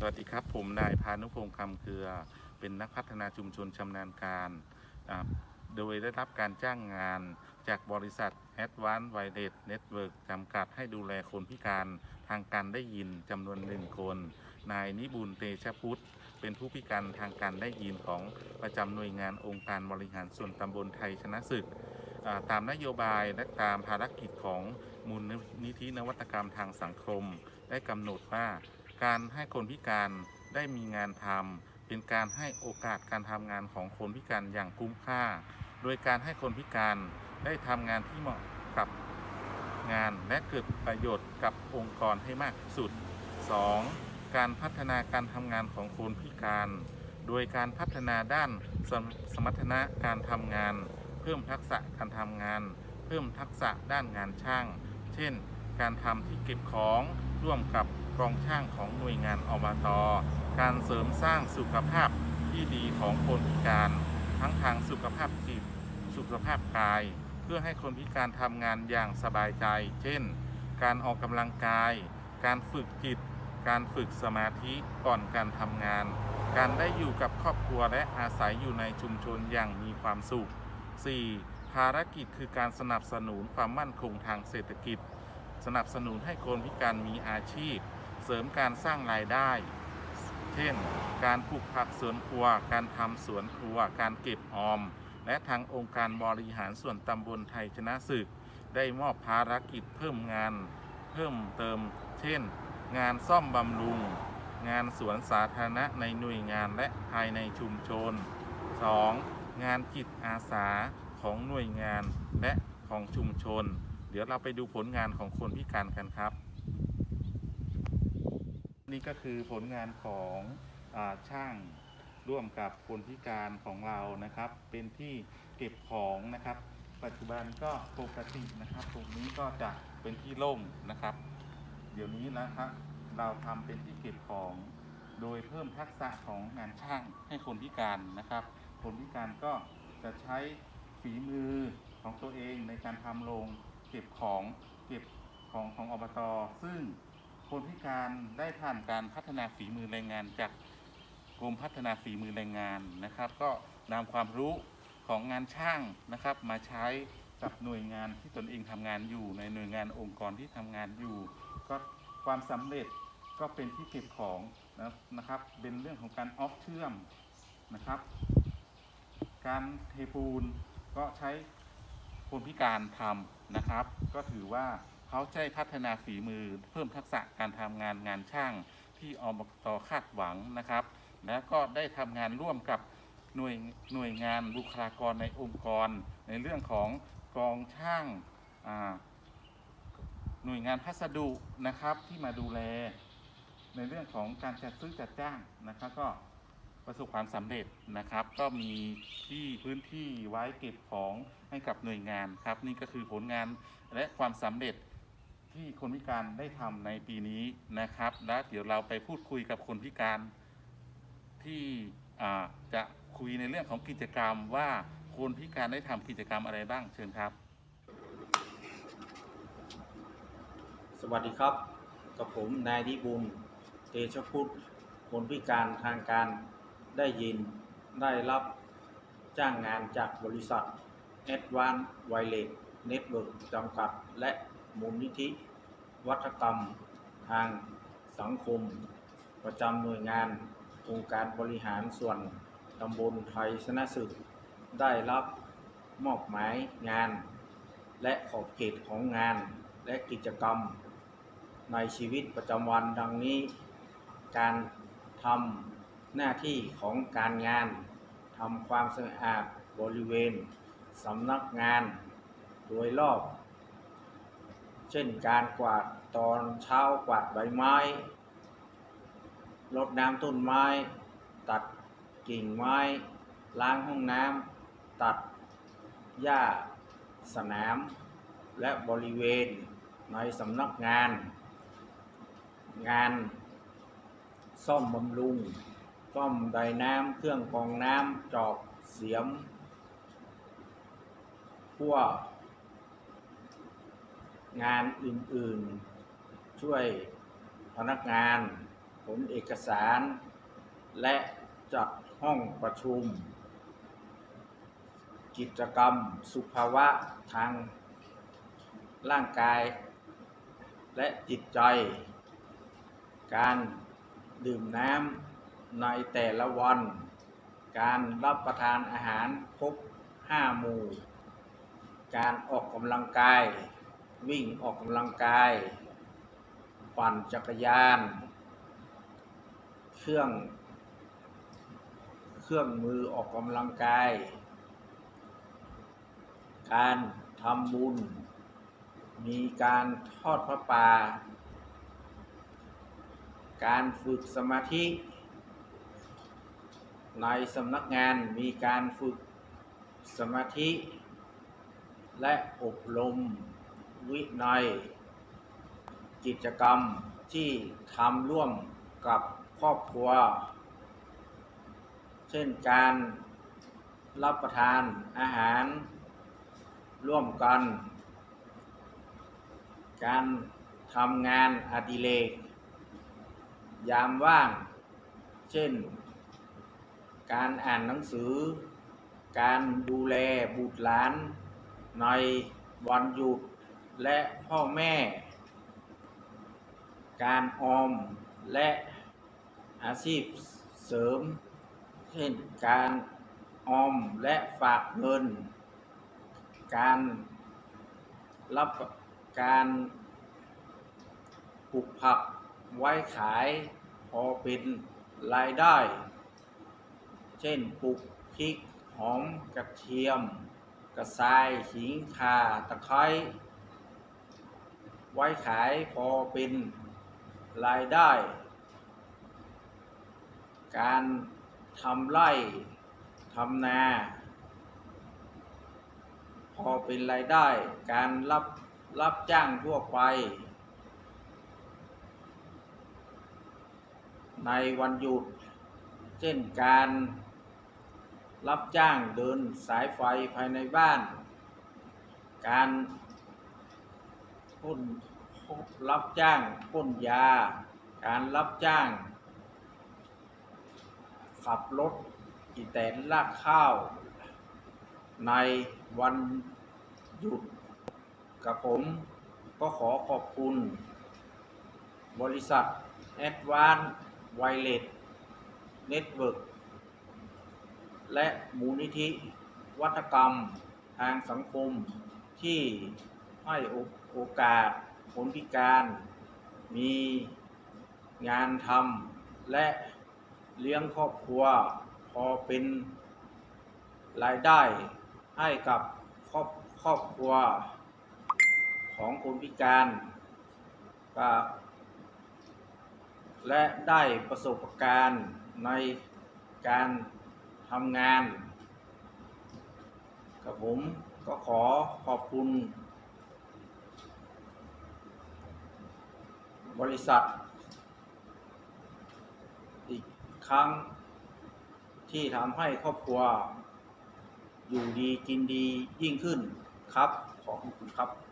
สวัสดีครับ ผมนายพานุพงศ์คำเคือ เป็นนักพัฒนาชุมชนชำนาญการ โดยได้รับการจ้างงานจากบริษัท Advanced Wireless Network จำกัดให้ดูแลคนพิการทางการได้ยินจำนวนหนึ่งคน นายนิบุญเตชะพุทธ เป็นผู้พิการทางการได้ยินของประจำหน่วยงานองค์การบริหารส่วนตำบลไทยชนะศึก ตามนโยบายและตามภารกิจของมูลนิธินวัตกรรมทางสังคม ได้กำหนดว่า การให้คนพิการได้มีงานทำเป็นการให้โอกาสการทำงานของคนพิการอย่างคุ้มค่า โดยการให้คนพิการได้ทำงานที่เหมาะกับงานและเกิดประโยชน์กับองค์กรให้มากที่สุด 2. การพัฒนาการทำงานของคนพิการ โดยการพัฒนาด้านสมสมรรถนะการทำงาน เพิ่มทักษะการทำงาน เพิ่มทักษะด้านงานช่าง เช่น การทำที่เก็บของร่วมกับ กองช่างของหน่วยงานอบตการเสริมสร้างสุขภาพที่ดีของคนพิการ ทั้งทางสุขภาพจิต สุขภาพกาย เพื่อให้คนพิการทำงานอย่างสบายใจ เช่น การออกกำลังกาย การฝึกจิต การฝึกสมาธิก่อนการทำงาน การได้อยู่กับครอบครัวและอาศัยอยู่ในชุมชนอย่างมีความสุข 4. ภารกิจคือการสนับสนุนความมั่นคงทางเศรษฐกิจ สนับสนุนให้คนพิการมีอาชีพ เสริมการสร้างรายได้ เช่น การปลูกผักสวนครัว การทำสวนครัว การเก็บออม และทางองค์การบริหารส่วนตำบลไทยชนะศึก ได้มอบภารกิจเพิ่มงาน เพิ่มเติม เช่น งานซ่อมบำรุง งานสวนสาธารณะในหน่วยงานและภายในชุมชน 2. งานจิตอาสาของหน่วยงานและของชุมชน เดี๋ยวเราไปดูผลงานของคนพิการกันครับ นี่ก็คือผลงานของอช่างร่วมกับคนพิการของเรานะครับ เป็นที่เก็บของนะครับ ปัจจุบันก็ปกตินะครับ ตรงนี้ก็จะเป็นที่โล่งนะครับ เดี๋ยวนี้นะครับเราทำเป็นที่เก็บของ โดยเพิ่มทักษะของงานช่างให้คนพิการนะครับ คนพิการก็จะใช้ฝีมือของตัวเองในการทำโรงเก็บของเก็บของของอบตซึ่ง คนพิการได้ผ่านการพัฒนาฝีมือแรงงานจากกรมพัฒนาฝีมือแรงงานนะครับ ก็นำความรู้ของงานช่างนะครับ มาใช้กับหน่วยงานที่ตนเองทำงานอยู่ ในหน่วยงานองค์กรที่ทำงานอยู่ ก็ความสำเร็จก็เป็นที่เก็บของนะนะครับ เป็นเรื่องของการออฟเชื่อมนะครับ การเทปูนก็ใช้คนพิการทำนะครับ ก็ถือว่า เขาใช้พัฒนาฝีมือ เพิ่มทักษะการทำงานงานช่างที่อบตคาดหวังนะครับ แล้วก็ได้ทำงานร่วมกับหน่วยหน่วยงานบุคลากรในองค์กร ในเรื่องของกองช่างหน่วยงานพัสดุนะครับที่มาดูแล ในเรื่องของการจัดซื้อจัดจ้างนะครับก็ประสบความสำเร็จนะครับ ก็มีที่พื้นที่ไว้เก็บของให้กับหน่วยงานครับ นี่ก็คือผลงานและความสำเร็จ ที่คนพิการได้ทำในปีนี้นะครับ และเดี๋ยวเราไปพูดคุยกับคนพิการที่จะคุยในเรื่องของกิจกรรมว่าคนพิการได้ทำกิจกรรมอะไรบ้างเชิญครับ สวัสดีครับ กับผมนายนิบุญเตชพุทธคนพิการทางการได้ยินได้รับจ้างงานจากบริษัท Advanced Wireless Network จำกัด และ มูลนิธิ วัฒกรรม ทางสังคม ประจำหน่วยงานองค์การบริหารส่วนตำบลไทยชนะศึก ได้รับมอบหมายงาน และขอบเขตของงานและกิจกรรม ในชีวิตประจำวันดังนี้ การทำหน้าที่ของการงานทำความสะอาดบริเวณสำนักงาน โดยรอบ เช่นการกวาดตอนเช้ากวาดใบไม้รดน้ำต้นไม้ ตัดกิ่งไม้ ล้างห้องน้ำตัดหญ้าสนาม และบริเวณในสำนักงาน งาน ซ่อมบำรุงซ่อมไดน้ำเครื่องกรองน้ำจอกเสียมพั่ว งานอื่นๆ ช่วยพนักงานผลเอกสาร และจัดห้องประชุม กิจกรรมสุภาวะทางร่างกายและจิตใจ การดื่มน้ำในแต่ละวัน การรับประทานอาหารครบห้าหมู่ การออกกำลังกาย วิ่งออกกำลังกาย ปั่นจักรยาน เครื่อง เครื่องมือออกกำลังกาย การทำบุญ มีการทอดพระป่า การฝึกสมาธิ ในสำนักงานมีการฝึกสมาธิ และอบรม วินัย กิจกรรมที่ทำร่วมกับครอบครัว เช่นการรับประทานอาหารร่วมกัน การทำงานอดิเรกยามว่าง เช่น การอ่านหนังสือ การดูแลบุตรหลานในวันหยุด และพ่อแม่ การออมและอาชีพเสริม เช่นการออมและฝากเงิน การรับการปลูกผักไว้ขายพอเป็นรายได้ เช่นปลูกพริกหอมกระเทียม กระชายขิงข่าตะไคร้ ไว้ขายพอเป็นรายได้ การทำไร่ทำนา พอเป็นรายได้ การรับรับจ้างทั่วไป ในวันหยุด เช่นการรับจ้างเดินสายไฟภายในบ้าน การ พ่นรับจ้างพ่นยา การรับจ้าง ขับรถอีแตนลากข้าว ในวันหยุดกับผมก็ขอขอบคุณ บริษัท a d v a n c e Wireless Network และมูลนิธิ วัฒกรรมทางสังคมที่ให้โอก โอกาสคนพิการ มีงานทำและเลี้ยงครอบครัว พอเป็นรายได้ให้กับครอบครอบครัว ของคนพิการกและได้ประสบการณ์ในการทำงาน กับผมก็ขอขอบคุณ บริษัท อีกครั้งที่ทำให้ครอบครัว อยู่ดีกินดียิ่งขึ้นครับ ขอบคุณครับ